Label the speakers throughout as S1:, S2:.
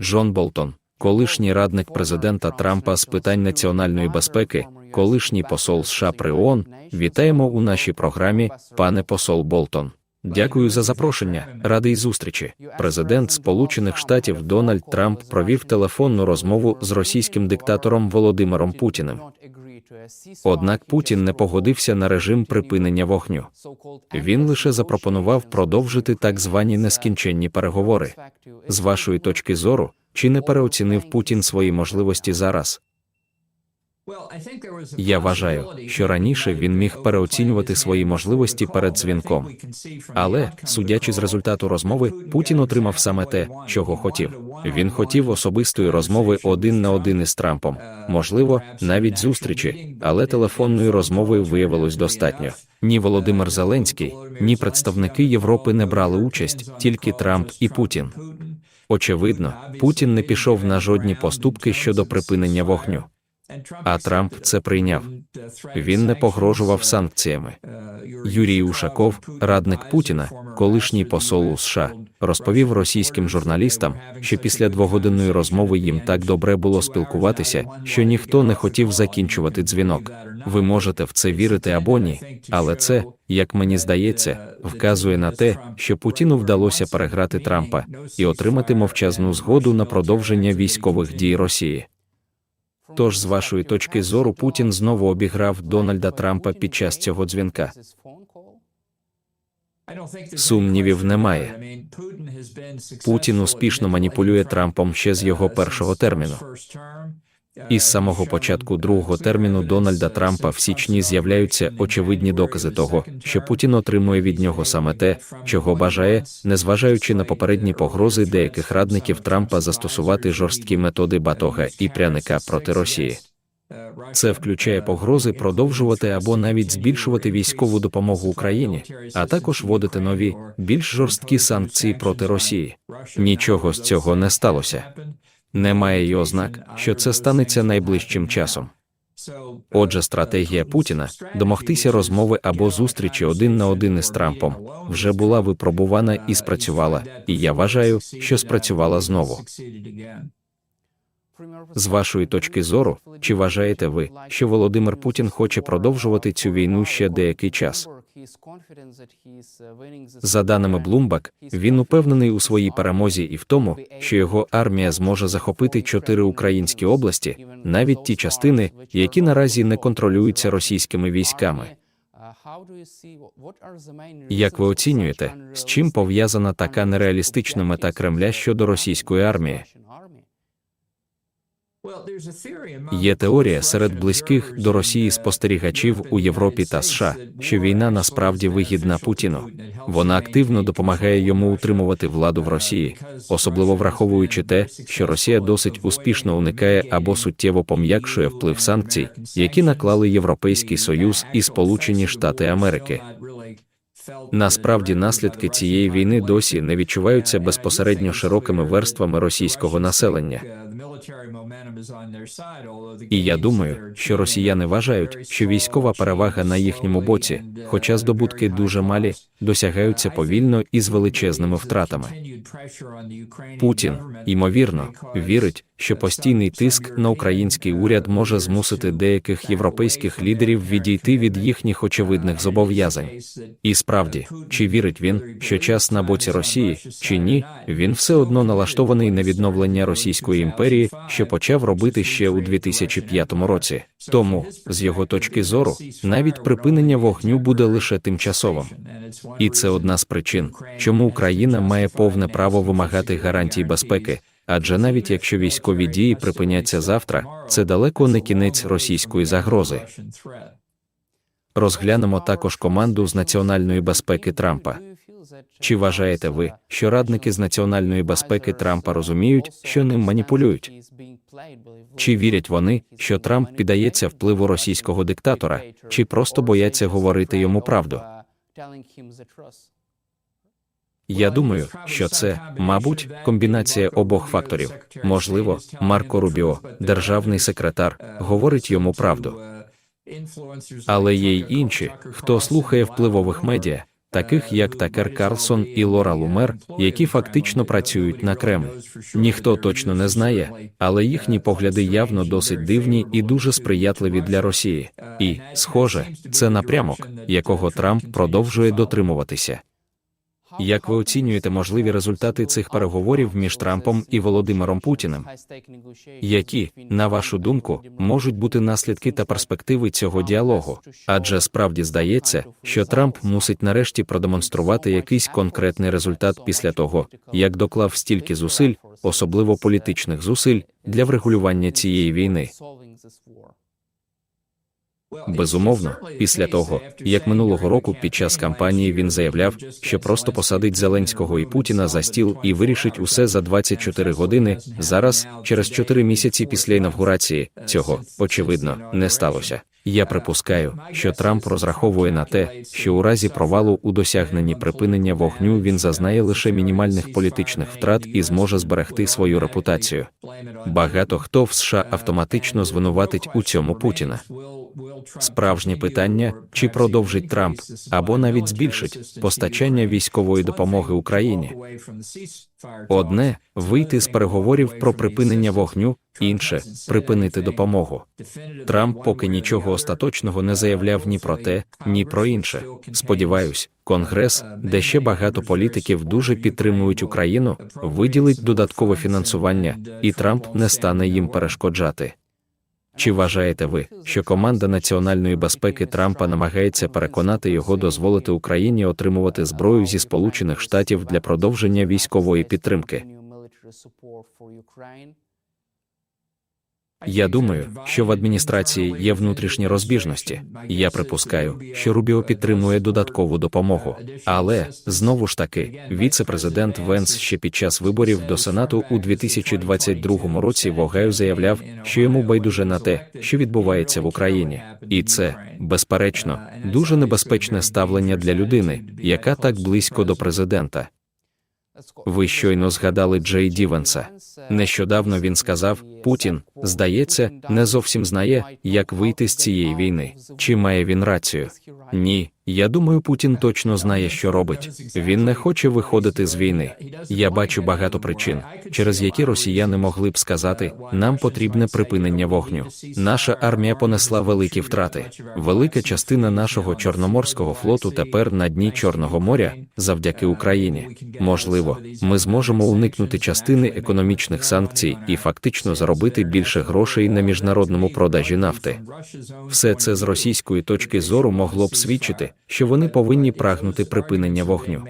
S1: Джон Болтон, колишній радник президента Трампа з питань національної безпеки, колишній посол США при ООН, вітаємо у нашій програмі, пане посол Болтон. Дякую за запрошення. Радий зустрічі. Президент Сполучених Штатів Дональд Трамп провів телефонну розмову з російським диктатором Володимиром Путіним. Однак Путін не погодився на режим припинення вогню. Він лише запропонував продовжити так звані нескінченні переговори. З вашої точки зору, чи не переоцінив Путін свої можливості зараз? Я вважаю, що раніше він міг переоцінювати свої можливості перед дзвінком. Але, судячи з результату розмови, Путін отримав саме те, чого хотів. Він хотів особистої розмови один на один із Трампом, можливо, навіть зустрічі, але телефонної розмови виявилось достатньо. Ні Володимир Зеленський, ні представники Європи не брали участь, тільки Трамп і Путін. Очевидно, Путін не пішов на жодні поступки щодо припинення вогню. А Трамп це прийняв. Він не погрожував санкціями. Юрій Ушаков, радник Путіна, колишній посол у США, розповів російським журналістам, що після двогодинної розмови їм так добре було спілкуватися, що ніхто не хотів закінчувати дзвінок. Ви можете в це вірити або ні, але це, як мені здається, вказує на те, що Путіну вдалося переграти Трампа і отримати мовчазну згоду на продовження військових дій Росії. Тож, з вашої точки зору, Путін знову обіграв Дональда Трампа під час цього дзвінка.
S2: Сумнівів немає. Путін успішно маніпулює Трампом ще з його першого терміну.
S1: Із самого початку другого терміну Дональда Трампа в січні з'являються очевидні докази того, що Путін отримує від нього саме те, чого бажає, незважаючи на попередні погрози деяких радників Трампа застосувати жорсткі методи батога і пряника проти Росії. Це включає погрози продовжувати або навіть збільшувати військову допомогу Україні, а також вводити нові, більш жорсткі санкції проти Росії. Нічого з цього не сталося. Немає й ознак, що це станеться найближчим часом. Отже, стратегія Путіна домогтися розмови або зустрічі один на один із Трампом вже була випробувана і спрацювала, і я вважаю, що спрацювала знову. З вашої точки зору, чи вважаєте ви, що Володимир Путін хоче продовжувати цю війну ще деякий час? За даними Bloomberg, він упевнений у своїй перемозі і в тому, що його армія зможе захопити чотири українські області, навіть ті частини, які наразі не контролюються російськими військами. Як ви оцінюєте, з чим пов'язана така нереалістична мета Кремля щодо російської армії? Є теорія серед близьких до Росії спостерігачів у Європі та США, що війна насправді вигідна Путіну. Вона активно допомагає йому утримувати владу в Росії, особливо враховуючи те, що Росія досить успішно уникає або суттєво пом'якшує вплив санкцій, які наклали Європейський Союз і Сполучені Штати Америки. Насправді наслідки цієї війни досі не відчуваються безпосередньо широкими верствами російського населення. І я думаю, що росіяни вважають, що військова перевага на їхньому боці, хоча здобутки дуже малі, досягаються повільно і з величезними втратами. Путін, ймовірно, вірить, що постійний тиск на український уряд може змусити деяких європейських лідерів відійти від їхніх очевидних зобов'язань. І справді, чи вірить він, що час на боці Росії, чи ні, він все одно налаштований на відновлення Російської імперії, що почав робити ще у 2005 році. Тому, з його точки зору, навіть припинення вогню буде лише тимчасовим. І це одна з причин, чому Україна має повне право вимагати гарантій безпеки. Адже навіть якщо військові дії припиняться завтра, це далеко не кінець російської загрози. Розглянемо також команду з національної безпеки Трампа. Чи вважаєте ви, що радники з національної безпеки Трампа розуміють, що ним маніпулюють? Чи вірять вони, що Трамп піддається впливу російського диктатора, чи просто бояться говорити йому правду? Я думаю, що це, мабуть, комбінація обох факторів. Можливо, Марко Рубіо, державний секретар, говорить йому правду. Але є й інші, хто слухає впливових медіа, таких як Такер Карлсон і Лора Лумер, які фактично працюють на Кремль. Ніхто точно не знає, але їхні погляди явно досить дивні і дуже сприятливі для Росії. І, схоже, це напрямок, якого Трамп продовжує дотримуватися. Як ви оцінюєте можливі результати цих переговорів між Трампом і Володимиром Путіним? Які, на вашу думку, можуть бути наслідки та перспективи цього діалогу? Адже справді здається, що Трамп мусить нарешті продемонструвати якийсь конкретний результат після того, як доклав стільки зусиль, особливо політичних зусиль, для врегулювання цієї війни. Безумовно, після того, як минулого року під час кампанії він заявляв, що просто посадить Зеленського і Путіна за стіл і вирішить усе за 24 години. Зараз, через 4 місяці після інавгурації, цього очевидно не сталося. Я припускаю, що Трамп розраховує на те, що у разі провалу у досягненні припинення вогню він зазнає лише мінімальних політичних втрат і зможе зберегти свою репутацію. Багато хто в США автоматично звинуватить у цьому Путіна. Справжнє питання, чи продовжить Трамп або навіть збільшить постачання військової допомоги Україні. Одне вийти з переговорів про припинення вогню, інше припинити допомогу. Трамп поки нічого остаточного не заявляв ні про те, ні про інше. Сподіваюсь, Конгрес, де ще багато політиків дуже підтримують Україну, виділить додаткове фінансування, і Трамп не стане їм перешкоджати. Чи вважаєте ви, що команда національної безпеки Трампа намагається переконати його дозволити Україні отримувати зброю зі Сполучених Штатів для продовження військової підтримки? Я думаю, що в адміністрації є внутрішні розбіжності. Я припускаю, що Рубіо підтримує додаткову допомогу. Але знову ж таки, віце-президент Венс ще під час виборів до Сенату у 2022 році в Огайо заявляв, що йому байдуже на те, що відбувається в Україні, і це безперечно дуже небезпечне ставлення для людини, яка так близько до президента. Ви щойно згадали Джей Дівенса. Нещодавно він сказав: Путін, здається, не зовсім знає, як вийти з цієї війни. Чи має він рацію? Ні. Я думаю, Путін точно знає, що робить. Він не хоче виходити з війни. Я бачу багато причин, через які росіяни могли б сказати, нам потрібне припинення вогню. Наша армія понесла великі втрати. Велика частина нашого чорноморського флоту тепер на дні Чорного моря, завдяки Україні. Можливо, ми зможемо уникнути частини економічних санкцій і фактично заробити більше грошей на міжнародному продажі нафти. Все це з російської точки зору могло б свідчити, що вони повинні прагнути припинення вогню.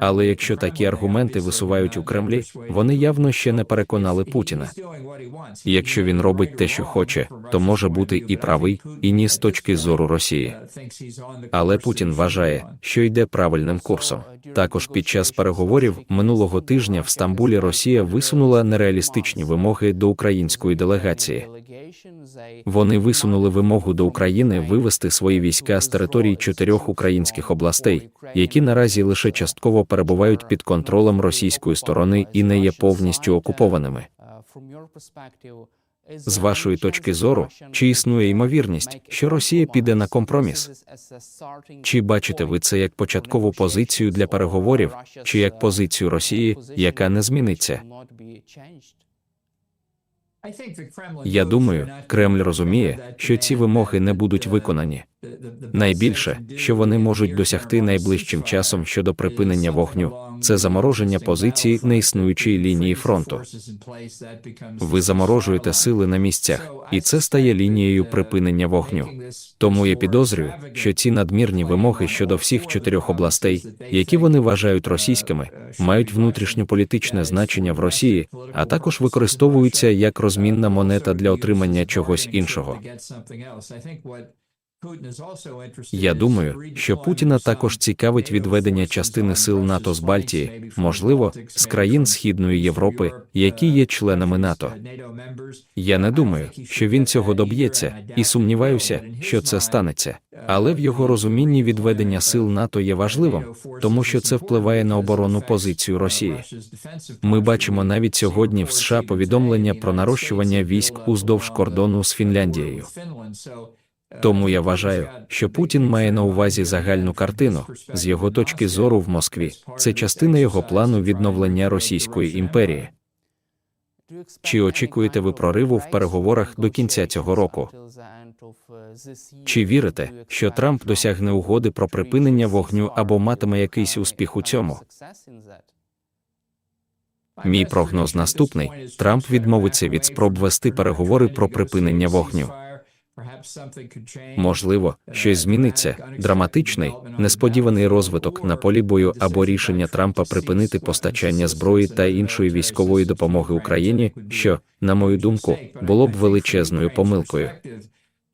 S1: Але якщо такі аргументи висувають у Кремлі, вони явно ще не переконали Путіна. Якщо він робить те, що хоче, то може бути і правий, і ні з точки зору Росії. Але Путін вважає, що йде правильним курсом. Також під час переговорів минулого тижня в Стамбулі Росія висунула нереалістичні вимоги до української делегації. Вони висунули вимогу до України вивести свої війська з території чотирьох українських областей, які наразі лише частково перебувають під контролем російської сторони і не є повністю окупованими. З вашої точки зору, чи існує ймовірність, що Росія піде на компроміс? Чи бачите ви це як початкову позицію для переговорів, чи як позицію Росії, яка не зміниться? Я думаю, Кремль розуміє, що ці вимоги не будуть виконані. Найбільше, що вони можуть досягти найближчим часом щодо припинення вогню, це замороження позицій неіснуючої лінії фронту. Ви заморожуєте сили на місцях, і це стає лінією припинення вогню. Тому я підозрюю, що ці надмірні вимоги щодо всіх чотирьох областей, які вони вважають російськими, мають внутрішньополітичне значення в Росії, а також використовуються як розмінна монета для отримання чогось іншого. Я думаю, що Путіна також цікавить відведення частини сил НАТО з Бальтії, можливо, з країн Східної Європи, які є членами НАТО. Я не думаю, що він цього доб'ється, і сумніваюся, що це станеться. Але в його розумінні відведення сил НАТО є важливим, тому що це впливає на оборонну позицію Росії. Ми бачимо навіть сьогодні в США повідомлення про нарощування військ уздовж кордону з Фінляндією. Тому я вважаю, що Путін має на увазі загальну картину з його точки зору в Москві. Це частина його плану відновлення Російської імперії.
S3: Чи очікуєте ви прориву в переговорах до кінця цього року?
S1: Чи вірите, що Трамп досягне угоди про припинення вогню або матиме якийсь успіх у цьому?
S2: Мій прогноз наступний: Трамп відмовиться від спроб вести переговори про припинення вогню.
S1: Можливо, щось зміниться. Драматичний, несподіваний розвиток на полі бою або рішення Трампа припинити постачання зброї та іншої військової допомоги Україні, що, на мою думку, було б величезною помилкою.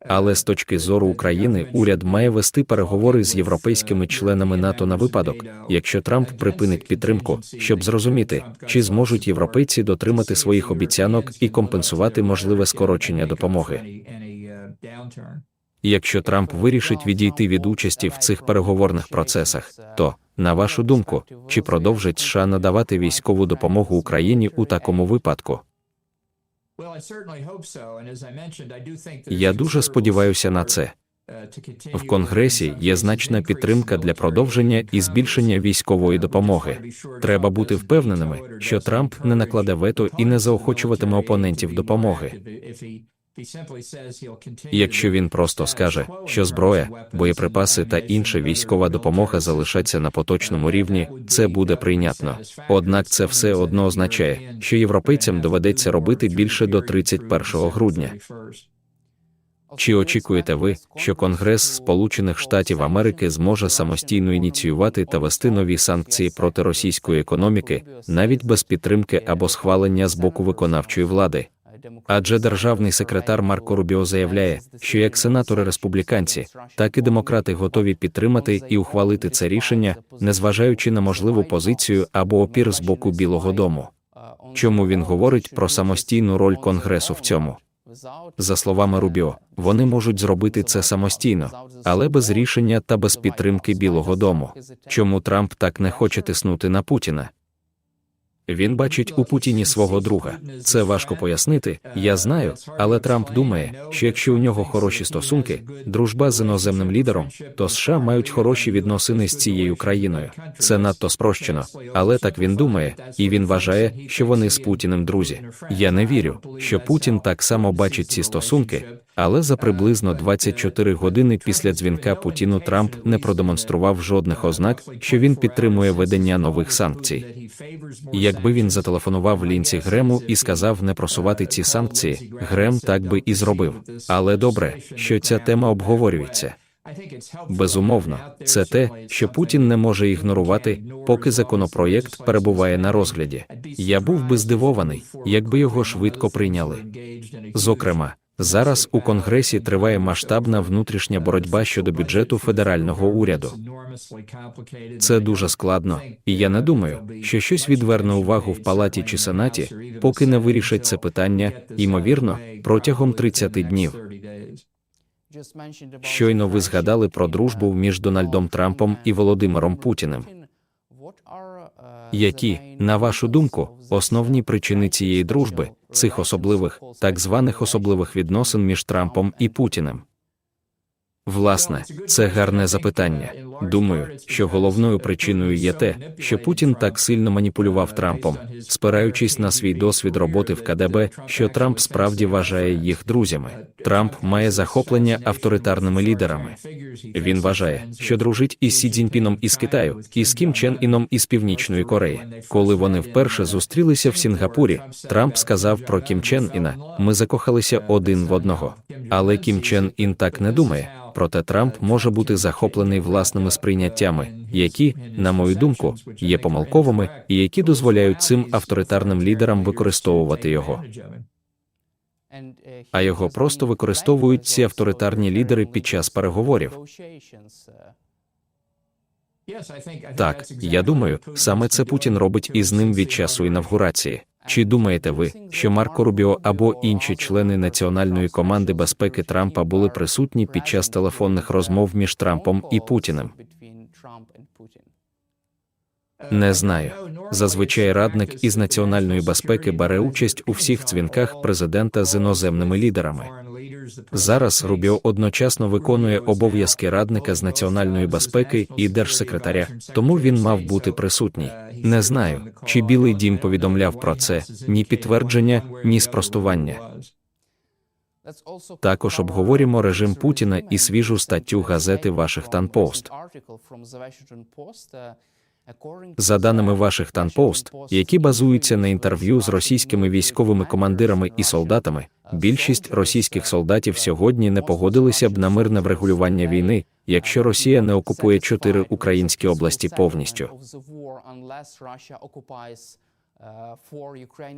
S1: Але з точки зору України уряд має вести переговори з європейськими членами НАТО на випадок, якщо Трамп припинить підтримку, щоб зрозуміти, чи зможуть європейці дотримати своїх обіцянок і компенсувати можливе скорочення допомоги. Якщо Трамп вирішить відійти від участі в цих переговорних процесах, то, на вашу думку, чи продовжить США надавати військову допомогу Україні у такому випадку?
S2: Я дуже сподіваюся на це.
S1: В Конгресі є значна підтримка для продовження і збільшення військової допомоги. Треба бути впевненими, що Трамп не накладе вето і не заохочуватиме опонентів допомоги. Якщо він просто скаже, що зброя, боєприпаси та інша військова допомога залишаться на поточному рівні, це буде прийнятно. Однак це все одно означає, що європейцям доведеться робити більше до 31 грудня. Чи очікуєте ви, що Конгрес Сполучених Штатів Америки зможе самостійно ініціювати та вести нові санкції проти російської економіки, навіть без підтримки або схвалення з боку виконавчої влади? Адже державний секретар Марко Рубіо заявляє, що як сенатори республіканці, так і демократи готові підтримати і ухвалити це рішення, незважаючи на можливу позицію або опір з боку Білого Дому. Чому він говорить про самостійну роль Конгресу в цьому? За словами Рубіо, вони можуть зробити це самостійно, але без рішення та без підтримки Білого Дому. Чому Трамп так не хоче тиснути на Путіна? Він бачить у Путіні свого друга. Це важко пояснити, я знаю, але Трамп думає, що якщо у нього хороші стосунки, дружба з іноземним лідером, то США мають хороші відносини з цією країною. Це надто спрощено, але так він думає, і він вважає, що вони з Путіним друзі. Я не вірю, що Путін так само бачить ці стосунки, але за приблизно 24 години після дзвінка Путіну Трамп не продемонстрував жодних ознак, що він підтримує ведення нових санкцій. Якби він зателефонував Лінці Грему і сказав не просувати ці санкції, Грем так би і зробив. Але добре, що ця тема обговорюється. Безумовно, це те, що Путін не може ігнорувати, поки законопроєкт перебуває на розгляді. Я був би здивований, якби його швидко прийняли. Зокрема, зараз у Конгресі триває масштабна внутрішня боротьба щодо бюджету федерального уряду. Це дуже складно, і я не думаю, що щось відверне увагу в палаті чи сенаті, поки не вирішать це питання, ймовірно, протягом 30 днів. Щойно ви згадали про дружбу між Дональдом Трампом і Володимиром Путіним. Які, на вашу думку, основні причини цієї дружби, цих особливих, так званих особливих відносин між Трампом і Путіним? Власне, це гарне запитання. Думаю, що головною причиною є те, що Путін так сильно маніпулював Трампом, спираючись на свій досвід роботи в КДБ, що Трамп справді вважає їх друзями. Трамп має захоплення авторитарними лідерами. Він вважає, що дружить із Сі Цзіньпіном із Китаю, і з Кім Чен Іном із Північної Кореї. Коли вони вперше зустрілися в Сінгапурі, Трамп сказав про Кім Чен Іна: ми закохалися один в одного. Але Кім Чен Ін так не думає. Проте Трамп може бути захоплений власними сприйняттями, які, на мою думку, є помилковими і які дозволяють цим авторитарним лідерам використовувати його. А його просто використовують ці авторитарні лідери під час переговорів. Так, я думаю, саме це Путін робить із ним від часу інавгурації. Чи думаєте ви, що Марко Рубіо або інші члени національної команди безпеки Трампа були присутні під час телефонних розмов між Трампом і Путіним? Не знаю. Зазвичай радник із національної безпеки бере участь у всіх дзвінках президента з іноземними лідерами. Зараз Рубіо одночасно виконує обов'язки радника з національної безпеки і держсекретаря, тому він мав бути присутній. Не знаю, чи Білий Дім повідомляв про це, ні підтвердження, ні спростування.
S3: Також обговоримо режим Путіна і свіжу статтю газети
S1: Вашингтон Пост. За даними Вашингтон Пост, які базуються на інтерв'ю з російськими військовими командирами і солдатами, більшість російських солдатів сьогодні не погодилися б на мирне врегулювання війни, якщо Росія не окупує чотири українські області повністю.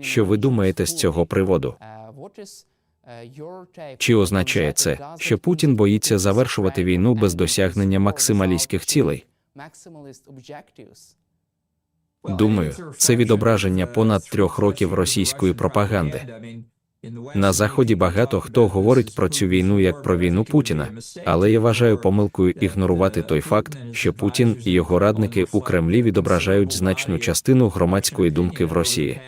S1: Що ви думаєте з цього приводу? Чи означає це, що Путін боїться завершувати війну без досягнення максималістських цілей? Думаю, це відображення понад трьох років російської пропаганди. На заході багато хто говорить про цю війну як про війну Путіна, але я вважаю помилкою ігнорувати той факт, що Путін і його радники у Кремлі відображають значну частину громадської думки в Росії.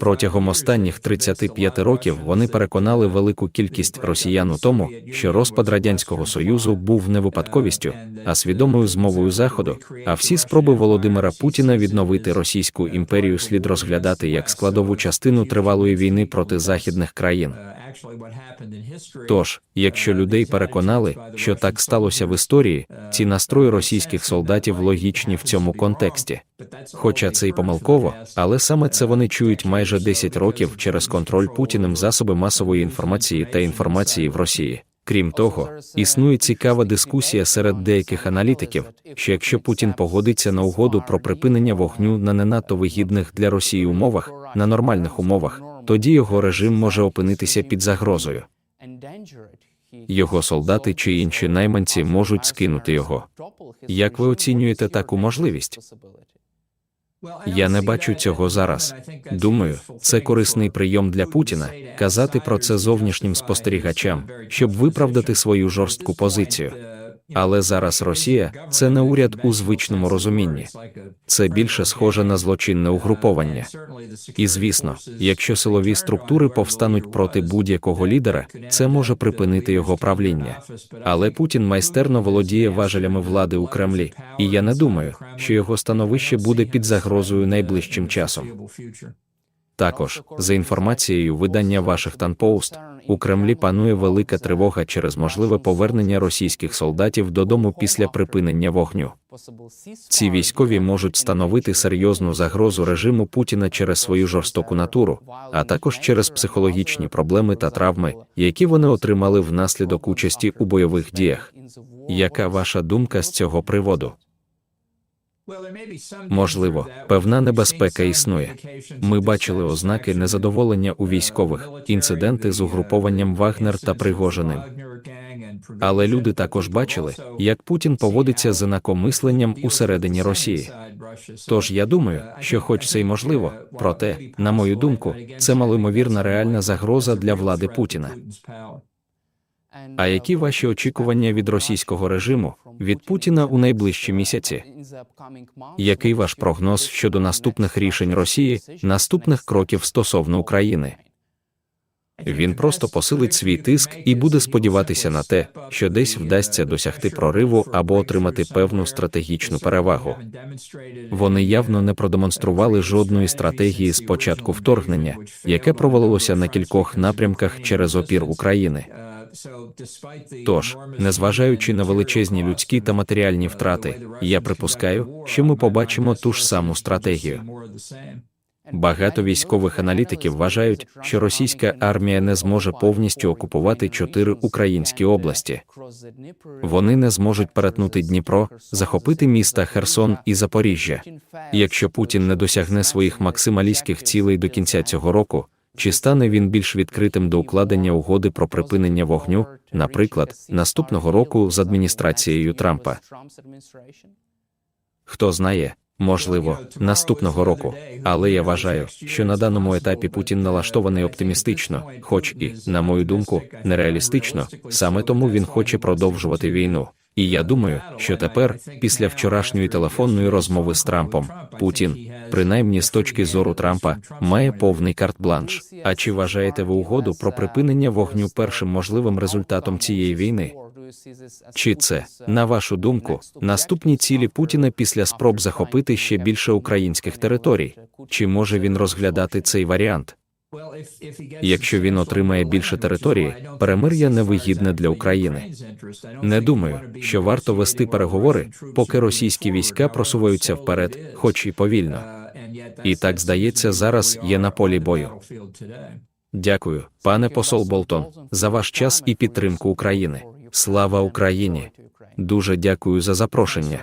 S1: Протягом останніх 35 років вони переконали велику кількість росіян у тому, що розпад радянського союзу був не випадковістю, а свідомою змовою заходу. А всі спроби Володимира Путіна відновити російську імперію слід розглядати як складову частину тривалої війни проти західних країн. Тож, якщо людей переконали, що так сталося в історії, ці настрої російських солдатів логічні в цьому контексті. Хоча це й помилково, але саме це вони чують майже 10 років через контроль Путіним засоби масової інформації та інформації в Росії. Крім того, існує цікава дискусія серед деяких аналітиків, що якщо Путін погодиться на угоду про припинення вогню на не надто вигідних для Росії умовах, на нормальних умовах, тоді його режим може опинитися під загрозою. Його солдати чи інші найманці можуть скинути його. Як ви оцінюєте таку можливість? Я не бачу цього зараз. Думаю, це корисний прийом для Путіна казати про це зовнішнім спостерігачам, щоб виправдати свою жорстку позицію. Але зараз Росія це не уряд у звичному розумінні. Це більше схоже на злочинне угруповання. І звісно, якщо силові структури повстануть проти будь-якого лідера, це може припинити його правління. Але Путін майстерно володіє важелями влади у Кремлі, і я не думаю, що його становище буде під загрозою найближчим часом. Також, за інформацією видання Вашингтон Пост, у Кремлі панує велика тривога через можливе повернення російських солдатів додому після припинення вогню. Ці військові можуть становити серйозну загрозу режиму Путіна через свою жорстоку натуру, а також через психологічні проблеми та травми, які вони отримали внаслідок участі у бойових діях. Яка ваша думка з цього приводу? Можливо, певна небезпека існує. Ми бачили ознаки незадоволення у військових, інциденти з угрупованням Вагнер та Пригожиним. Але люди також бачили, як Путін поводиться з інакомисленням усередині Росії. Тож я думаю, що, хоч це й можливо, проте, на мою думку, це малоймовірна реальна загроза для влади Путіна. А які ваші очікування від російського режиму від Путіна у найближчі місяці? Який ваш прогноз щодо наступних рішень Росії, наступних кроків стосовно України? Він просто посилить свій тиск і буде сподіватися на те, що десь вдасться досягти прориву або отримати певну стратегічну перевагу. Вони явно не продемонстрували жодної стратегії з початку вторгнення, яке провалилося на кількох напрямках через опір України. Тож, незважаючи на величезні людські та матеріальні втрати, я припускаю, що ми побачимо ту ж саму стратегію. Багато військових аналітиків вважають, що російська армія не зможе повністю окупувати чотири українські області. Вони не зможуть перетнути Дніпро, захопити міста Херсон і Запоріжжя. Якщо Путін не досягне своїх максималістських цілей до кінця цього року, чи стане він більш відкритим до укладення угоди про припинення вогню, наприклад, наступного року з адміністрацією Трампа? Хто знає, можливо, наступного року. Але я вважаю, що на даному етапі Путін налаштований оптимістично, хоч і, на мою думку, нереалістично. Саме тому він хоче продовжувати війну. І я думаю, що тепер, після вчорашньої телефонної розмови з Трампом, Путін принаймні з точки зору Трампа, має повний карт-бланш. А чи вважаєте ви угоду про припинення вогню першим можливим результатом цієї війни? Чи це, на вашу думку, наступні цілі Путіна після спроб захопити ще більше українських територій? Чи може він розглядати цей варіант?
S2: Якщо він отримає більше території, перемир'я невигідне для України.
S1: Не думаю, що варто вести переговори, поки російські війська просуваються вперед, хоч і повільно.
S2: І так здається, зараз є на полі бою.
S1: Дякую, пане посол Болтон, за ваш час і підтримку України. Слава Україні! Дуже дякую за
S2: запрошення.